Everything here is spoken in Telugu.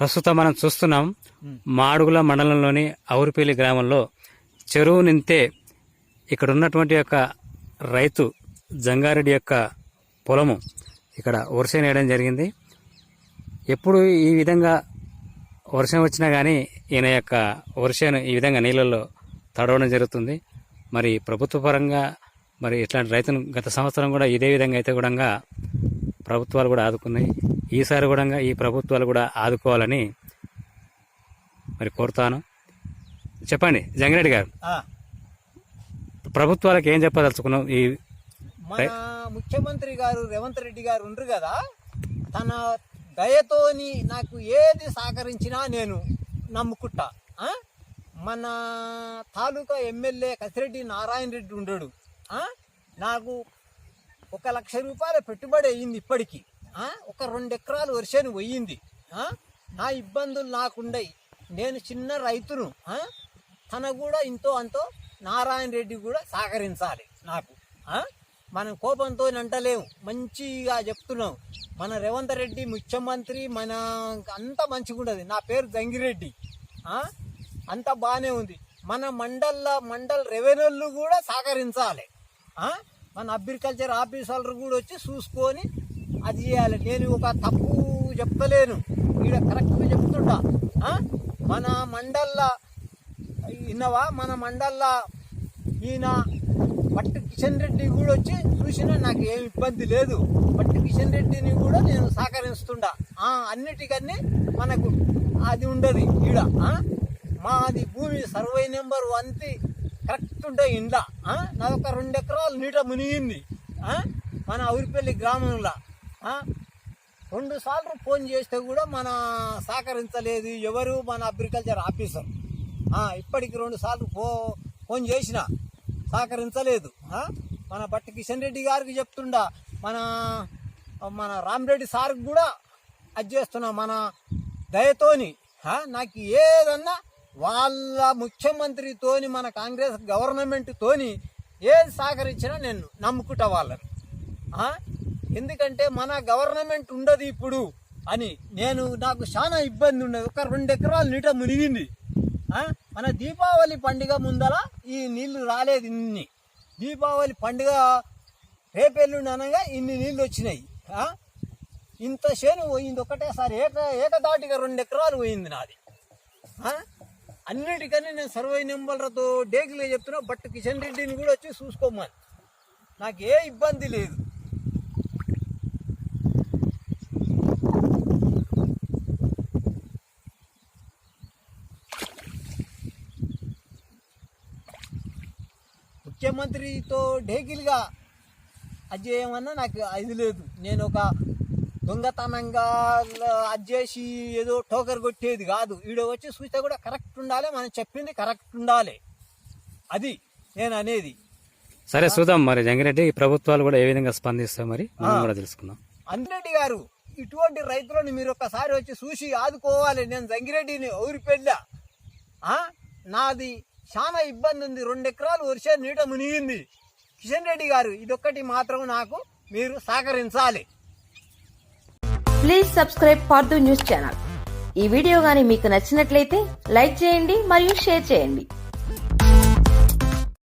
ప్రస్తుతం మనం చూస్తున్నాం మాడుగుల మండలంలోని ఔరిపల్లి గ్రామంలో చెరువు నింతే ఇక్కడ ఉన్నటువంటి యొక్క రైతు జంగారెడ్డి యొక్క పొలము ఇక్కడ వర్షం వేయడం జరిగింది. ఎప్పుడు ఈ విధంగా వర్షం వచ్చినా కానీ ఈయన యొక్క వర్షం ఈ విధంగా నీళ్ళల్లో తడవడం జరుగుతుంది. మరి ప్రభుత్వ పరంగా మరి ఇట్లాంటి రైతును గత సంవత్సరం కూడా ఇదే విధంగా అయితే కూడా ప్రభుత్వాలు కూడా ఆదుకున్నాయి. ఈసారి కూడా ఈ ప్రభుత్వాలు కూడా ఆదుకోవాలని మరి కోరుతాను. చెప్పండి జంగిరెడ్డి గారు. ప్రభుత్వాలకు ఏం చెప్పదలుచుకున్నాం ఈ మన ముఖ్యమంత్రి గారు రేవంత్ రెడ్డి గారు ఉండరు కదా తన దయతోని నాకు ఏది సహకరించినా నేను నమ్ముకుంటా? మన తాలూకా ఎమ్మెల్యే కసిరెడ్డి నారాయణ రెడ్డి ఉండడు? నాకు ఒక లక్ష రూపాయల పెట్టుబడి అయ్యింది ఇప్పటికి. ఒక రెండు ఎకరాలు వర్షాన్ని పోయింది. నా ఇబ్బందులు నాకుండయి. నేను చిన్న రైతును. తన కూడా ఇంతో అంతో నారాయణ రెడ్డి కూడా సహకరించాలి నాకు. మనం కోపంతో అంటలేము మంచిగా చెప్తున్నాం. మన రేవంత్ రెడ్డి ముఖ్యమంత్రి మన అంత మంచిగా ఉండదు నా పేరు జంగిరెడ్డి. అంత బాగానే ఉంది. మన మండల మండల్ రెవెన్యూలు కూడా సహకరించాలి. మన అగ్రికల్చర్ ఆఫీసర్లు కూడా వచ్చి చూసుకొని అది చేయాలి. నేను ఒక తప్పు చెప్తలేను ఈడ కరెక్ట్గా చెప్తుంటా మన మండల్ల విన్నవా మన మండల్ల ఈయన పట్టు కిషన్ రెడ్డి కూడా వచ్చి చూసినా నాకు ఏమి ఇబ్బంది లేదు. పట్టు కిషన్ రెడ్డిని కూడా నేను సహకరిస్తుండా. అన్నిటికన్నీ మనకు అది ఉండదు ఈడ. మాది భూమి సర్వే నెంబర్ వన్తి కరెక్ట్ ఉండే ఇండ్ల నాదొక నాది ఒక రెండు ఎకరాలు నీట మునిగింది మన ఊరిపల్లి గ్రామంలో రెండు సార్లు ఫోన్ చేస్తే కూడా మన సహకరించలేదు ఎవరు మన అగ్రికల్చర్ ఆఫీసర్. ఇప్పటికి రెండు సార్లు ఫో ఫోన్ చేసిన సహకరించలేదు మన బట్టి కిషన్ రెడ్డి గారికి చెప్తుండా మన మన రామరెడ్డి సార్కి కూడా అది చేస్తున్నా మన దయతోని నాకు ఏదన్నా వాళ్ళ ముఖ్యమంత్రితోని మన కాంగ్రెస్ గవర్నమెంట్ తోని ఏది సహకరించినా నేను నమ్ముకుంటా వాళ్ళని. ఎందుకంటే మన గవర్నమెంట్ ఉండదు ఇప్పుడు అని నేను నాకు చాలా ఇబ్బంది ఉండదు. ఒక రెండు ఎకరాలు నీట మునిగింది. మన దీపావళి పండుగ ముందర ఈ నీళ్ళు రాలేదు ఇన్ని. దీపావళి పండుగ రేపెల్లుండి అనగా ఇన్ని నీళ్ళు వచ్చినాయి. ఇంత చేను పోయింది. ఒకటేసారి ఏక ఏకదాటిగా రెండు ఎకరాలు పోయింది నాది. అన్నిటికన్నా నేను సర్వే నెంబర్లతో డేకిలే చెప్తున్నా బట్ కిషన్ రెడ్డిని కూడా వచ్చి చూసుకోమని. నాకు ఏ ఇబ్బంది లేదు. ముఖ్యమంత్రితో డేకిల్గా అది చేయమన్నా నాకు అది లేదు. నేను ఒక దొంగతనంగా అది చేసి ఏదో టోకర్ కొట్టేది కాదు. ఈడ వచ్చి చూస్తే కూడా కరెక్ట్ ఉండాలి మనం చెప్పింది కరెక్ట్ ఉండాలి. అది నేను అనేది. సరే చూద్దాం మరి జంగిరెడ్డి ఈ ప్రభుత్వాలు కూడా ఏ విధంగా స్పందిస్తాయి మరి? మనం కూడా తెలుసుకుందాం. అంజిరెడ్డి గారు ఇటువంటి రైతులను మీరు ఒక్కసారి వచ్చి చూసి ఆదుకోవాలి. నేను జంగిరెడ్డిని ఊరిపెళ్ళా ఆ? నాది చాలా ఇబ్బంది ఉంది. రెండు ఎకరాలు వర్షం నీట మునిగింది. కిషన్ రెడ్డి గారు ఇదొక్కటి మాత్రం నాకు మీరు సహకరించాలి. Please subscribe for news channel ఈ వీడియో గాని మీకు నచ్చినట్లయితే లైక్ చేయండి మరియు షేర్ చేయండి.